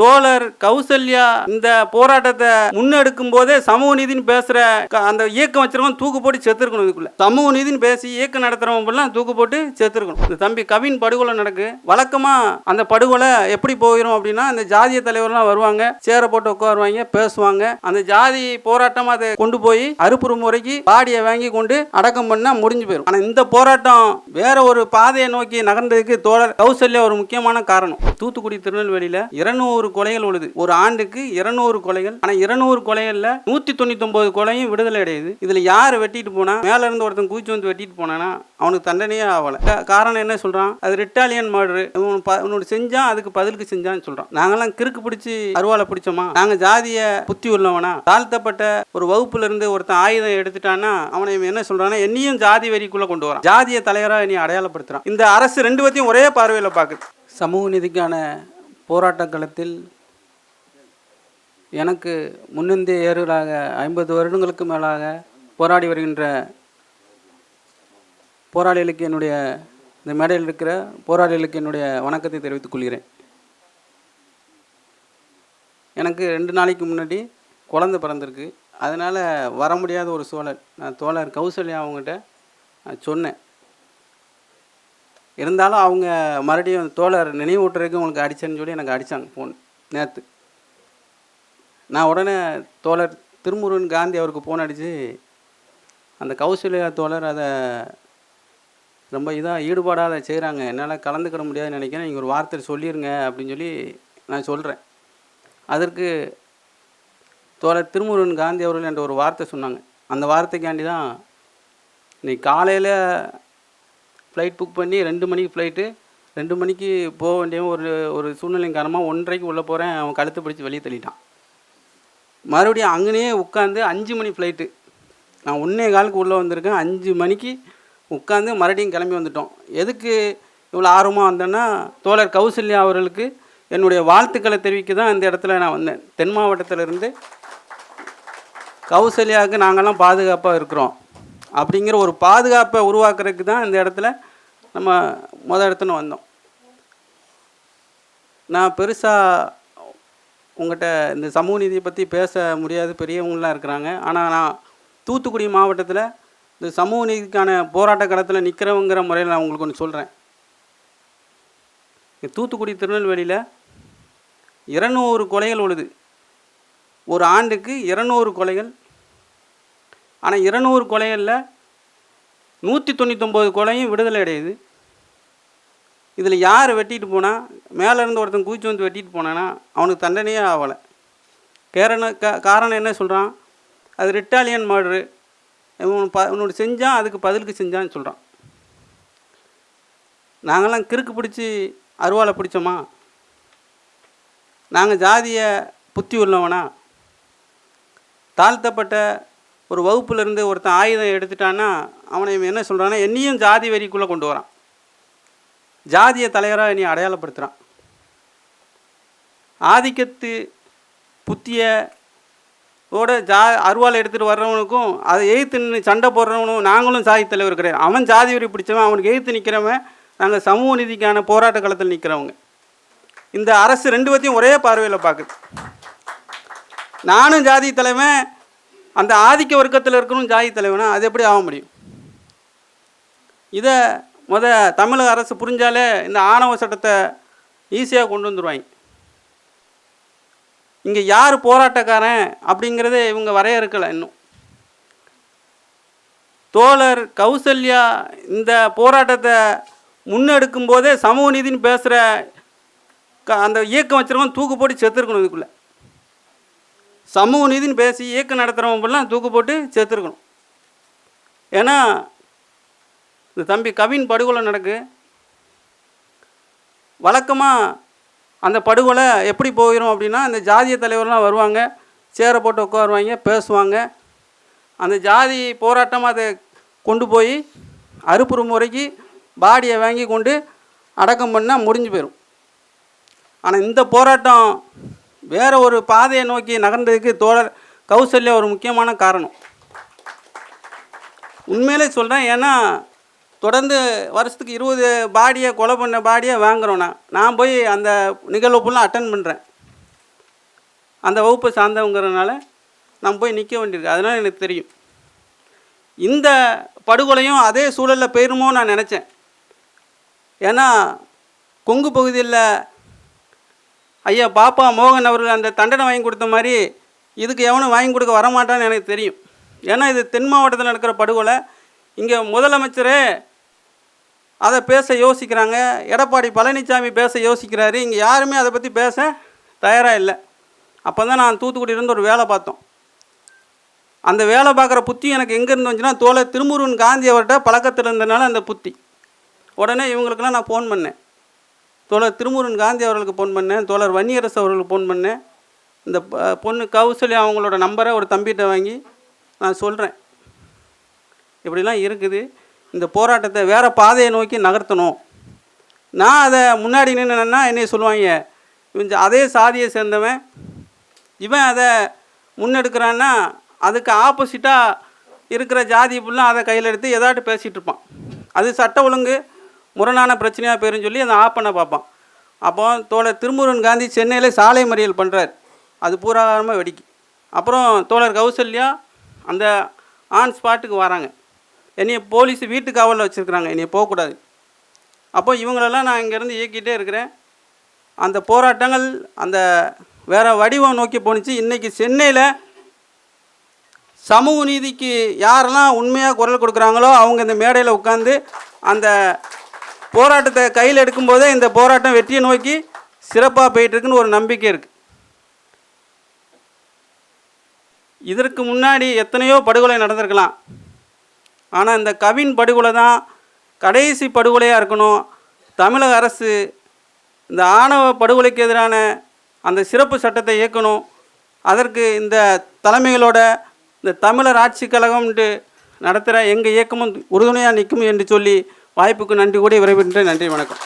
தோழர் கௌசல்யா இந்த போராட்டத்தை முன்னெடுக்கும் போதே சமூக நீதினு பேசுற க- அந்த இயக்கம் வச்சிருக்கவன் தூக்கு போட்டு செத்துருக்கணும் இதுக்குள்ள. சமூக நீதினு பேசி இயக்கம் நடத்துறவங்க எல்லாம் தூக்கு போட்டு செத்துருக்கணும். இந்த தம்பி கவின் படுகொலை நடக்கு. வழக்கமா அந்த படுகொலை எப்படி போயிடும் அப்படின்னா அந்த ஜாதிய தலைவர்லாம் வருவாங்க சேர போட்டு உட்காருவாங்க பேசுவாங்க. அந்த ஜாதி போராட்டம் அதை கொண்டு போய் அறுப்புறு முறைக்கு பாடியை வாங்கி கொண்டு அடக்கம் பண்ணா முடிஞ்சு போயிடும் ஆனா இந்த போராட்டம் வேற ஒரு பாதையை நோக்கி நகர்ந்ததுக்கு தோழர் கௌசல்யா ஒரு முக்கியமான காரணம். தூத்துக்குடி திருநெல்வேலியில இருநூறு கொலைகள் உழுது ஒரு ஆண்டுக்கு இருநூறு கொலைகள். ஆனா இருநூறு கொலைகள்ல நூத்தி தொண்ணூத்தி ஒன்பது கொலையும் விடுதலை அடையுது. இதுல யார் வெட்டிட்டு போனா மேல இருந்து ஒருத்தன் குதிச்சு வந்து வெட்டிட்டு போனானா அவனுக்கு தண்டனையே ஆகல காரணம் என்ன சொல்றான்? அது ரிட்டாலியன் மர்டரு. உன்னோட செஞ்சான் அதுக்கு பதிலுக்கு செஞ்சான்னு சொல்றான். நாங்கெல்லாம் கிறுக்கு பிடிச்சி அருவாலை பிடிச்சோமா? நாங்க ஜாதிய புத்தி உள்ளவனா? தாழ்த்தப்பட்ட ஒரு வகுப்புல இருந்து ஒருத்தன் ஆயுதம் எடுத்துட்டான்னா அவனை இவன் என்ன சொல்றான்னா என்னையும் ஜாதி வெறிக்குள்ள கொண்டு வரான். ஜாதிய தலைவரா நீ அடையாளப்படுத்துறான். இந்த அரசு ரெண்டு பத்தியும் ஒரே பார்வையில் பார்க்குது சமூக நீதிக்கான போராட்ட களத்தில் எனக்கு முன்னிந்திய ஏறுகளாக ஐம்பது வருடங்களுக்கு மேலாக போராடி வருகின்ற போராளிகளுக்கு என்னுடைய இந்த மேடையில் இருக்கிற போராளிகளுக்கு என்னுடைய வணக்கத்தை தெரிவித்துக் கொள்கிறேன். எனக்கு ரெண்டு நாளைக்கு முன்னாடி குழந்தை பிறந்திருக்கு. அதனால் வர முடியாத ஒரு சூழல். நான் தோழர் கௌசல்யா அவங்ககிட்ட நான் சொன்னேன். இருந்தாலும் அவங்க மறுபடியும் தோழர் நினைவூட்டுறதுக்கு உங்களுக்கு அடிச்சேன்னு சொல்லி எனக்கு அடித்தாங்க ஃபோன் நேற்று நான் உடனே தோழர் திருமுருகன் காந்தி அவருக்கு ஃபோன் அடித்து அந்த கௌசல்யா தோழர் அதை ரொம்ப இதாக ஈடுபாடாக அதை செய்கிறாங்க என்னால் கலந்துக்கிட முடியாதுன்னு நினைக்கிறேன். நீங்கள் ஒரு வார்த்தை சொல்லிடுங்க அப்படின்னு சொல்லி நான் சொல்கிறேன் அதற்கு தோழர் திருமுருகன் காந்தி அவர்கள் என்ற ஒரு வார்த்தை சொன்னாங்க. அந்த வார்த்தைக்காண்டி தான் இன்னைக்கு காலையில் ஃப்ளைட் புக் பண்ணி ரெண்டு மணிக்கு ஃப்ளைட்டு ரெண்டு மணிக்கு போக வேண்டிய ஒரு ஒரு சூழ்நிலை காரணமாக ஒன்றரைக்கு உள்ளே போகிறேன் அவன் கழுத்து பிடிச்சி வெளியே தள்ளிட்டான். மறுபடியும் அங்கேயே உட்காந்து அஞ்சு மணி ஃப்ளைட்டு நான் ஒன்றே காலுக்கு உள்ளே வந்திருக்கேன். அஞ்சு மணிக்கு உட்காந்து மறுபடியும் கிளம்பி வந்துட்டோம். எதுக்கு இவ்வளோ ஆர்வமாக வந்தேன்னா தோழர் கௌசல்யா அவர்களுக்கு என்னுடைய வாழ்த்துக்களை தெரிவிக்க தான் இந்த இடத்துல நான் வந்தேன். தென் மாவட்டத்திலிருந்து கௌசல்யாவுக்கு நாங்கள்லாம் பாதுகாப்பாக இருக்கிறோம். அப்படிங்கிற ஒரு பாதுகாப்பை உருவாக்குறதுக்கு தான் இந்த இடத்துல நம்ம மொதல் இடத்துல வந்தோம். நான் பெருசாக உங்கள்கிட்ட இந்த சமூக நீதியை பற்றி பேச முடியாது. பெரியவங்களாம் இருக்கிறாங்க. ஆனால் நான் தூத்துக்குடி மாவட்டத்தில் இந்த சமூக நீதிக்கான போராட்ட களத்தில் நிற்கிறவங்கிற முறையில் நான் உங்களுக்கு ஒன்று சொல்கிறேன் தூத்துக்குடி திருநெல்வேலியில் இருநூறு கொலைகள் உழுது ஒரு ஆண்டுக்கு இருநூறு கொலைகள் ஆனால் இருநூறு கொலைகளில் நூற்றி தொண்ணூத்தொம்பது கொலையும் விடுதலை அடையுது. இதில் யார் வெட்டிட்டு போனால் மேலே இருந்து ஒருத்தன் குதிச்சு வந்து வெட்டிட்டு போனேன்னா அவனுக்கு தண்டனையே ஆகலை கேரண க காரணம் என்ன சொல்கிறான் அது ரிட்டாலியன் மர்டரு. இவன் ப இவனோட செஞ்சான் அதுக்கு பதிலுக்கு செஞ்சான்னு சொல்கிறான் நாங்கள்லாம் கிறுக்கு பிடிச்சி அருவாலை பிடிச்சோமா? நாங்கள் ஜாதியை புத்தி உள்ளவனா? தாழ்த்தப்பட்ட ஒரு வகுப்புலேருந்து ஒருத்தன் ஆயுதம் எடுத்துட்டான்னா அவனை இவன் என்ன சொல்கிறான்னா என்னையும் ஜாதி வரிக்குள்ளே கொண்டு வரான். ஜாதிய தலைவராக நீ அடையாளப்படுத்துகிறான் ஆதிக்கத்து புத்திய ஓட ஜா அருவாள் எடுத்துகிட்டு வர்றவனுக்கும் அதை எதிர்த்து நின்று சண்டை போடுறவனும் நாங்களும் சாதி தலைவர் கிடையாது. அவன் ஜாதி வரி பிடிச்சவன் அவனுக்கு எதிர்த்து நிற்கிறவன் நாங்கள் சமூக நீதிக்கான போராட்ட களத்தில் நிற்கிறவங்க இந்த அரசு ரெண்டு பற்றியும் ஒரே பார்வையில் பார்க்குது. நானும் ஜாதி தலைவன் அந்த ஆதிக்க வர்க்கத்தில் இருக்கணும் ஜாதி தலைவனா அது எப்படி ஆக முடியும்? இதை முத தமிழக அரசு புரிஞ்சாலே இந்த ஆணவ சட்டத்தை ஈஸியாக கொண்டு வந்துடுவாங்க இங்கே யார் போராட்டக்காரன் அப்படிங்கிறதே இவங்க வரையறுக்கலை இன்னும். தோழர் கௌசல்யா இந்த போராட்டத்தை முன்னெடுக்கும் போதே சமூக நீதினு பேசுகிற க- அந்த இயக்கம் வச்சிருக்கவன் தூக்கு போட்டு செத்துருக்கணும் இதுக்குள்ளே. சமூக நீதினு பேசி இயக்கம் நடத்துகிறவங்கலாம் தூக்கு போட்டு சேர்த்துருக்கணும் ஏன்னா இந்த தம்பி கவின் படுகொலை நடக்கு. வழக்கமாக அந்த படுகொலை எப்படி போயிடும் அப்படின்னா அந்த ஜாதிய தலைவர்லாம் வருவாங்க சேரை போட்டு உட்காருவாங்க பேசுவாங்க. அந்த ஜாதி போராட்டமாக அதை கொண்டு போய் அறுப்புறு முறைக்கு பாடியை வாங்கி கொண்டு அடக்கம் பண்ணால் முடிஞ்சு போயிடும் ஆனால் இந்த போராட்டம் வேற ஒரு பாதையை நோக்கி நகர்ந்ததுக்கு தோழர் கௌசல்யா ஒரு முக்கியமான காரணம். உண்மையிலே சொல்கிறேன் ஏன்னா தொடர்ந்து வருஷத்துக்கு இருபது பாடியை கொலை பண்ண பாடியை வாங்குகிறோம் நான் நான் போய் அந்த நிகழ்வு ஃபுல்லாக அட்டன் பண்ணுறேன் அந்த வகுப்பை சார்ந்தவங்கிறதுனால நான் போய் நிற்க வேண்டியிருக்கு. அதனால் எனக்கு தெரியும். இந்த படுகொலையும் அதே சூழலில் போயிருமோ நான் நினச்சேன். ஏன்னா கொங்கு பகுதியில் ஐயா பாப்பா மோகன் அவர்கள் அந்த தண்டனை வாங்கி கொடுத்த மாதிரி இதுக்கு எவனும் வாங்கி கொடுக்க வரமாட்டான்னு எனக்கு தெரியும். ஏன்னா இது தென் மாவட்டத்தில் நடக்கிற படுகொலை. இங்கே முதலமைச்சரே அதை பேச யோசிக்கிறாங்க. எடப்பாடி பழனிசாமி பேச யோசிக்கிறாரு. இங்கே யாருமே அதை பற்றி பேச தயாராக இல்லை. அப்போ தான் நான் தூத்துக்குடி இருந்து ஒரு வேலை பார்த்தோம். அந்த வேலை பார்க்குற புத்தி எனக்கு எங்கேருந்து வந்துச்சுன்னா தோலை திருமுருகன் காந்தி அவர்கிட்ட பழக்கத்தில் இருந்தனால அந்த புத்தி. உடனே இவங்களுக்கெல்லாம் நான் ஃபோன் பண்ணேன். தோழர் திருமுருகன் காந்தி அவர்களுக்கு ஃபோன் பண்ணேன். தோழர் வன்னியரசு அவர்களுக்கு ஃபோன் பண்ணேன். இந்த பொண்ணு கௌசல்யா அவங்களோட நம்பரை ஒரு தம்பிகிட்ட வாங்கி நான் சொல்கிறேன் இப்படிலாம் இருக்குது. இந்த போராட்டத்தை வேறு பாதையை நோக்கி நகர்த்தணும். நான் அதை முன்னாடி நின்றுனா என்னைய சொல்லுவாங்க. இவன் அதே சாதியை சேர்ந்தவன். இவன் அதை முன்னெடுக்கிறான்னா அதுக்கு ஆப்போசிட்டாக இருக்கிற ஜாதி ஃபுல்லாக அதை கையில் எடுத்து எதாட்டு பேசிகிட்டு இருப்பான். அது சட்ட ஒழுங்கு. முரணான பிரச்சனையாக போயிருன்னு சொல்லி அதை ஆஃப் பண்ண பார்ப்பான். அப்போ தோழர் திருமுருகன் காந்தி சென்னையில் சாலை மறியல் பண்ணுறார் அது பூராகாரமாக வெடிக்கு. அப்புறம் தோழர் கௌசல்யா அந்த ஆன் ஸ்பாட்டுக்கு வராங்க. என்னைய போலீஸ் வீட்டு காவலில் வச்சுருக்குறாங்க. என்னைய போகக்கூடாது. அப்போ இவங்களெல்லாம் நான் இங்கேருந்து இயக்கிட்டே இருக்கிறேன். அந்த போராட்டங்கள் அந்த வேறு வடிவம் நோக்கி போணுச்சு. இன்றைக்கி சென்னையில் சமூக நீதிக்கு யாரெல்லாம் உண்மையாக குரல் கொடுக்குறாங்களோ அவங்க இந்த மேடையில் உட்காந்து அந்த போராட்டத்தை கையில் எடுக்கும்போதே இந்த போராட்டம் வெற்றியை நோக்கி சிறப்பாக போயிட்டுருக்குன்னு ஒரு நம்பிக்கை இருக்குது இதற்கு முன்னாடி எத்தனையோ படுகொலை நடந்திருக்கலாம். ஆனால் இந்த கவின் படுகொலை தான் கடைசி படுகொலையாக இருக்கணும். தமிழக அரசு இந்த ஆணவ படுகொலைக்கு எதிரான அந்த சிறப்பு சட்டத்தை இயக்கணும். அதற்கு இந்த தலைமைகளோட இந்த தமிழர் ஆட்சி கழகம்ன்ட்டு நடத்துகிற எங்கள் இயக்கமும் உறுதுணையாக நிற்கும் என்று சொல்லி வாய்ப்புக்கு நன்றி கூட விரைவின்றேன் நன்றி வணக்கம்.